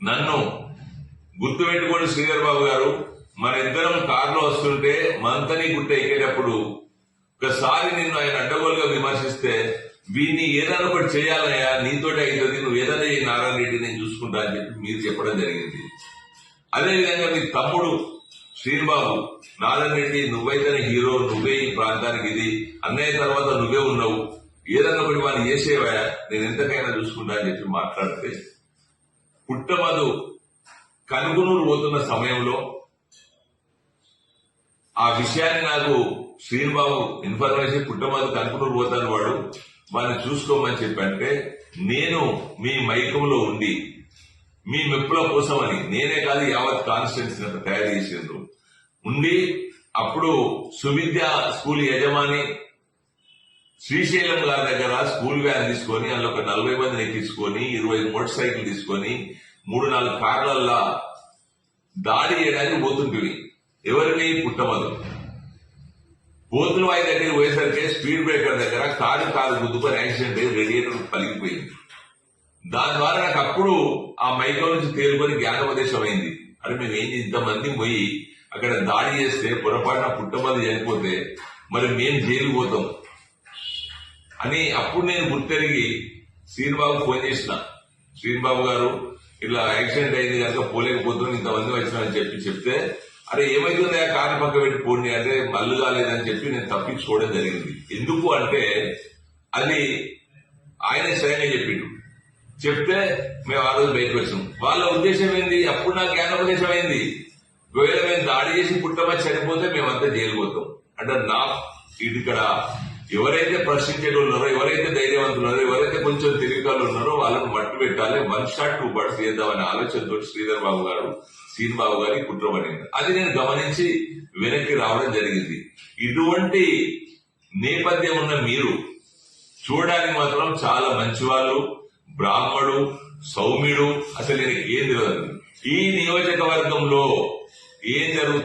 నన్ను గుర్తుపెట్టుకోండి శ్రీధర్ బాబు గారు మన ఇద్దరం కారులో వస్తుంటే మంతని గుట్ట ఎక్కేటప్పుడు ఒకసారి నిన్ను ఆయన అడ్డగోలుగా విమర్శిస్తే వీడిని ఏదైనా ఒకటి చేయాలయ్యా నీతోటి అవుతుంది నువ్వు ఏదైనా ఈ నారాయణ రెడ్డి నేను చూసుకుంటా అని చెప్పి మీరు చెప్పడం జరిగింది. అదేవిధంగా మీ తమ్ముడు శ్రీనిబాబు నారాయణ రెడ్డి నువ్వైతేనే హీరో నువ్వే ఈ ప్రాంతానికి ఇది అన్నయ్య తర్వాత నువ్వే ఉన్నావు ఏదన్నా ఒకటి వాళ్ళు చేసేవా నేను ఎంతకైనా చూసుకుంటా అని చెప్పి మాట్లాడితే పుట్టమదు కనుగునూరు పోతున్న సమయంలో ఆ విషయాన్ని నాకు శ్రీనిబాబు ఇన్ఫర్మేషన్ పుట్టమదు కనుగునూరు పోతాను వాడు. వాడిని చూసుకోమని చెప్పంటే నేను మీ మైకంలో ఉండి మీ మెప్పుల కోసమని నేనే కాదు యావత్ కాన్స్టిట్యున్సీ అంతా తయారు చేసిండ్రు. ఉండి అప్పుడు సువిద్య స్కూల్ యజమాని శ్రీశైలం గారి దగ్గర స్కూల్ వ్యాన్ తీసుకొని అందులో ఒక నలభై మందిని ఎక్కించుకొని ఇరవై మోటార్ సైకిల్ తీసుకొని మూడు నాలుగు కార్లల్లా దాడి చేయడానికి పోతుంటివి. ఎవరిని పుట్టమదు పోతుల వాయి దగ్గర పోయేసరికి స్పీడ్ బ్రేకర్ దగ్గర కారు కారు గుద్దుకొని యాక్సిడెంట్ అయ్యి రేడియేటర్ పలికిపోయింది. దాని ద్వారా నాకు అప్పుడు ఆ మైకం నుంచి తేలుకొని జ్ఞానోపదేశం అయింది అరే మేము ఏం ఇంతమంది పోయి అక్కడ దాడి చేస్తే పొరపాటున పుట్టమది చనిపోతే మరి మేము జైలు పోతాం. అని అప్పుడు నేను గుర్తెరిగి శ్రీనిబాబు ఫోన్ చేసిన. శ్రీనిబాబు గారు ఇట్లా యాక్సిడెంట్ అయింది కనుక పోలేకపోతున్నాం ఇంతమంది వచ్చినారని చెప్పి చెప్తే అరే ఏమైతుంది ఆ కారు పక్క పెట్టి పోండి అంటే మల్లు కాలేదని చెప్పి నేను తప్పించుకోవడం జరిగింది. ఎందుకు అంటే అది ఆయన స్వయంగా చెప్పిండు. చెప్తే మేము ఆ రోజు బయటకు వచ్చాం వాళ్ళ ఉద్దేశం ఏంది? అప్పుడు నాకు జ్ఞానోపదేశం అయింది ఒకవేళ మేము దాడి చేసి పుట్టమని చనిపోతే మేమంతా జైలు పోతాం. అంటే నా ఇక్కడ ఎవరైతే ప్రశ్నించేది ఉన్నారో ఎవరైతే ధైర్యవంతులున్నారో ఎవరైతే కొంచెం తెలివికాలు ఉన్నారో వాళ్ళకు మట్టు పెట్టాలి. వన్ షాట్ టూ బర్డ్స్ చేద్దామనే ఆలోచనతో శ్రీధర్ బాబు గారు సీన్ బాబు గారి కుట్రపడింది అది నేను గమనించి వెనక్కి రావడం జరిగింది. ఇటువంటి నేపథ్యం ఉన్న మీరు చూడడానికి మాత్రం చాలా మంచివాళ్ళు బ్రాహ్మడు సౌమ్యుడు అసలు నేను ఏం తెలియదు ఈ నియోజకవర్గంలో ఏం జరుగుతుంది